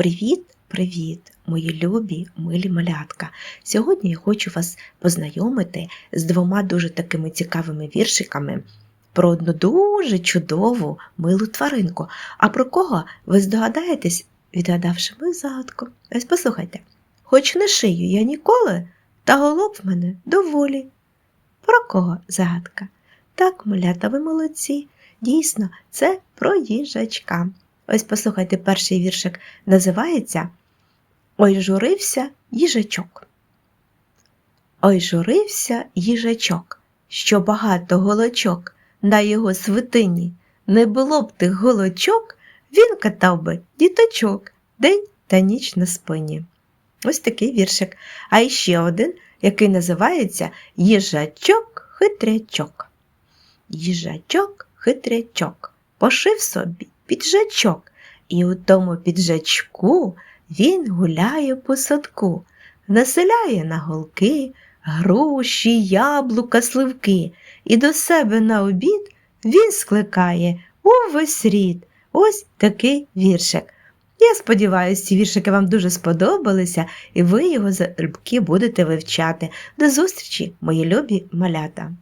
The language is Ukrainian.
Привіт, привіт, мої любі, милі малятка. Сьогодні я хочу вас познайомити з двома дуже такими цікавими віршиками про одну дуже чудову милу тваринку. А про кого ви здогадаєтесь, відгадавши мою загадку? Ось послухайте. Хоч не шию я ніколи, та голов в мене доволі. Про кого загадка? Так, малята, ви молодці. Дійсно, це про їжачка. Ось послухайте, перший віршик називається Ой журився їжачок. Ой журився їжачок, що багато голочок на його свитині. Не було б тих голочок, він катав би діточок день та ніч на спині. Ось такий віршик. А іще один, який називається Їжачок-хитрячок. Їжачок хитрячок пошив собі піджачок, і у тому піджачку він гуляє по садку, населяє на голки, груші, яблука, сливки, і до себе на обід він скликає увесь рід. Ось такий віршик. Я сподіваюся, ці віршики вам дуже сподобалися, і ви його залюбки будете вивчати. До зустрічі, мої любі малята!